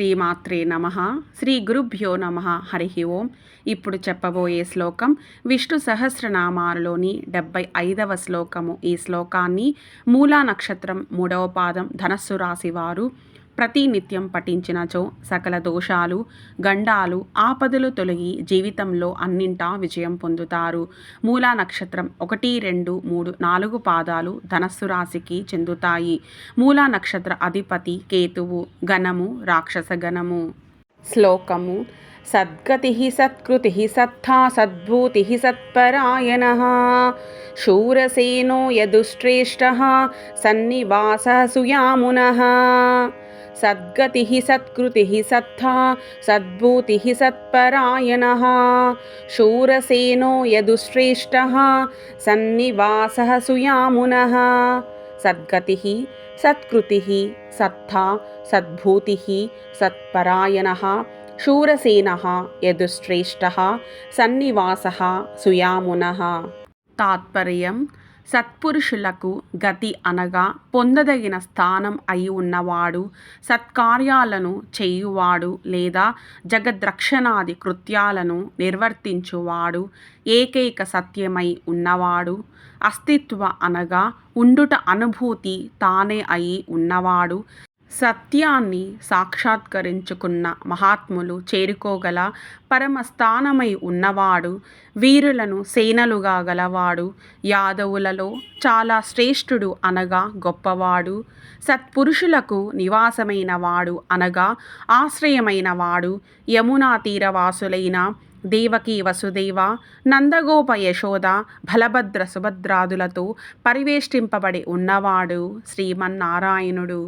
శ్రీమాత్రే నమ. శ్రీ గురుభ్యో నమ. హరి ఓం. ఇప్పుడు చెప్పబోయే శ్లోకం విష్ణు సహస్రనామాలలోని డెబ్బై ఐదవ శ్లోకము. ఈ శ్లోకాన్ని మూలా నక్షత్రం మూడవ పాదం ధనస్సు రాశి వారు ప్రతినిత్యం పఠించినచో సకల దోషాలు గండాలు ఆపదలు తొలగి జీవితంలో అన్నింటా విజయం పొందుతారు. మూలా నక్షత్రం ఒకటి రెండు మూడు నాలుగు పాదాలు ధనస్సు రాశికి చెందుతాయి. మూలా నక్షత్ర అధిపతి కేతువు గణము రాక్షస గణము శ్లోకము సద్గతి సత్కృతి సత్తా సద్భూతి సత్పరాయణ శూరసేనో యదుశ్రేష్ట సన్నివాస సుయామున. సద్గతి సత్కృతి సత్తా సద్భూతి సత్పరాయణ. శూరసేనో యదుశ్రేష్ట సన్నివాస సుయామున. సద్గతి సత్కృతి సత్తా సద్భూతి సత్పరాయణ. శూరసేన యదుశ్రేష్ట సన్నివాస సుయామున. తాత్పర్యం సత్పురుషులకు గతి అనగా పొందదగిన స్థానం అయి ఉన్నవాడు సత్కార్యాలను చేయువాడు లేదా జగద్రక్షణాది కృత్యాలను నిర్వర్తించువాడు ఏకైక సత్యమై ఉన్నవాడు అస్తిత్వ అనగా ఉండుట అనుభూతి తానే అయి ఉన్నవాడు సత్యాన్ని సాక్షాత్కరించుకున్న మహాత్ములు చేరుకోగల పరమస్థానమై ఉన్నవాడు వీరులను సేనలుగా గలవాడు యాదవులలో చాలా శ్రేష్ఠుడు అనగా గొప్పవాడు సత్పురుషులకు నివాసమైన వాడు అనగా ఆశ్రయమైన వాడు యమునా తీరవాసులైన దేవకి వసుదేవ నందగోప యశోద బలభద్ర సుభద్రాదులతో పరివేష్టింపబడి ఉన్నవాడు శ్రీమన్నారాయణుడు.